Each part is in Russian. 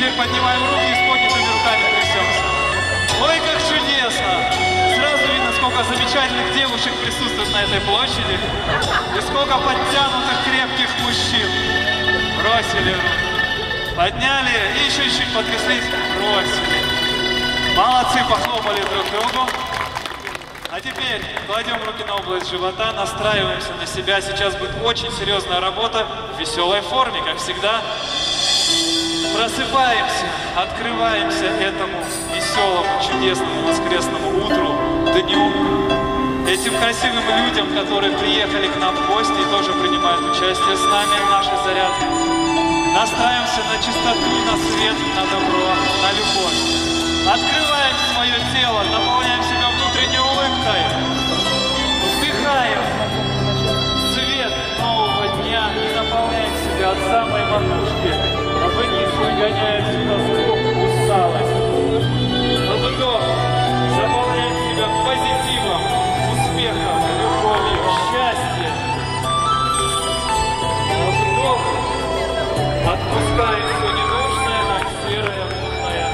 теперь поднимаем руки и с поднятыми руками трясемся. Ой, как чудесно! Сразу видно, сколько замечательных девушек присутствует на этой площади. И сколько подтянутых, крепких мужчин. Бросили руки. Подняли и еще чуть-чуть потряслись. Бросили. Молодцы, похлопали друг другу. А теперь кладем руки на область живота, настраиваемся на себя. Сейчас будет очень серьезная работа в веселой форме, как всегда. Просыпаемся, открываемся этому веселому, чудесному воскресному утру, дню. Этим красивым людям, которые приехали к нам в гости и тоже принимают участие с нами в нашей зарядке. Настраиваемся на чистоту, на свет, на добро, на любовь. Открываем свое тело, наполняем себя внутренней улыбкой. Вдыхаем свет нового дня и наполняем себя от самой макушки, вниз выгоняем всю тоску, усталость. Вдох, заполняем себя позитивом, успехом, любовью, счастьем. Вдох, отпускаем все ненужное, нам серое, мутное.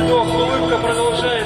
Вдох, улыбка продолжает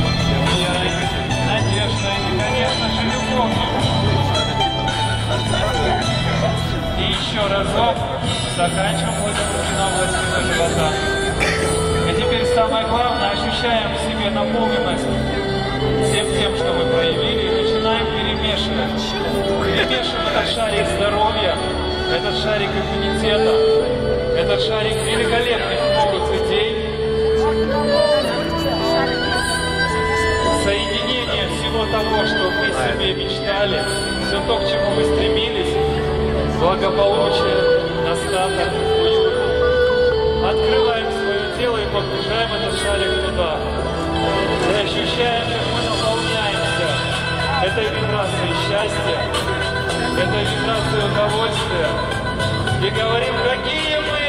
еще разок заканчиваем кладем руки на область живота. И теперь самое главное, ощущаем в себе наполненность всем тем, что мы проявили, и начинаем перемешивать. Перемешиваем этот шарик здоровья, этот шарик иммунитета, этот шарик великолепных новых идей, соединение всего того, что мы себе мечтали, все то, к чему мы благополучие, достаток, уют. Открываем свое тело и погружаем этот шарик туда. И ощущаем, как мы наполняемся этой вибрацией счастья, этой вибрацией удовольствия. И говорим, какие мы!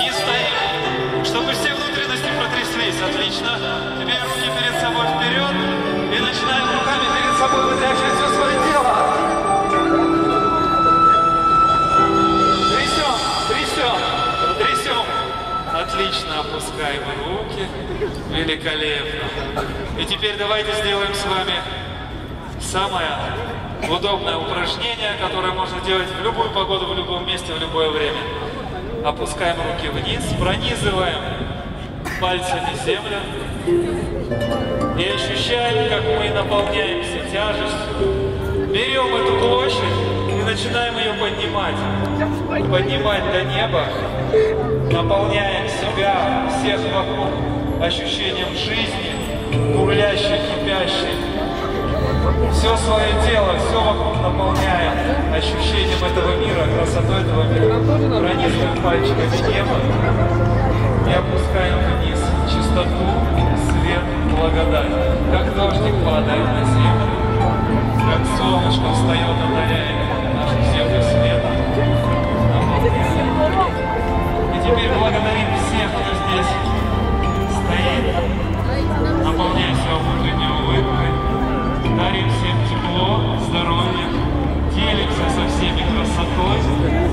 И стоим. Чтобы все внутренности протряслись. Отлично. Теперь руки перед собой вперед. И начинаем руками перед собой вытряхивать все свое тело. Трясем, трясем, трясем. Отлично, опускаем руки. Великолепно. И теперь давайте сделаем с вами самое удобное упражнение, которое можно делать в любую погоду, в любом месте, в любое время. Опускаем руки вниз, пронизываем пальцами землю и ощущаем, как мы наполняемся тяжестью. Берем эту площадь и начинаем ее поднимать. Поднимать до неба, наполняем себя, всех вокруг ощущением жизни, бурлящей, кипящей. Все свое тело, все вокруг наполняем ощущением этого мира, красотой этого мира. Пронизываем пальчиками небо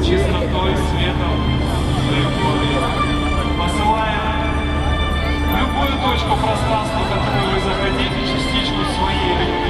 чистотой, светом, любовью. Посылаем в любую точку пространства, в которую вы захотите, частичку своей любви.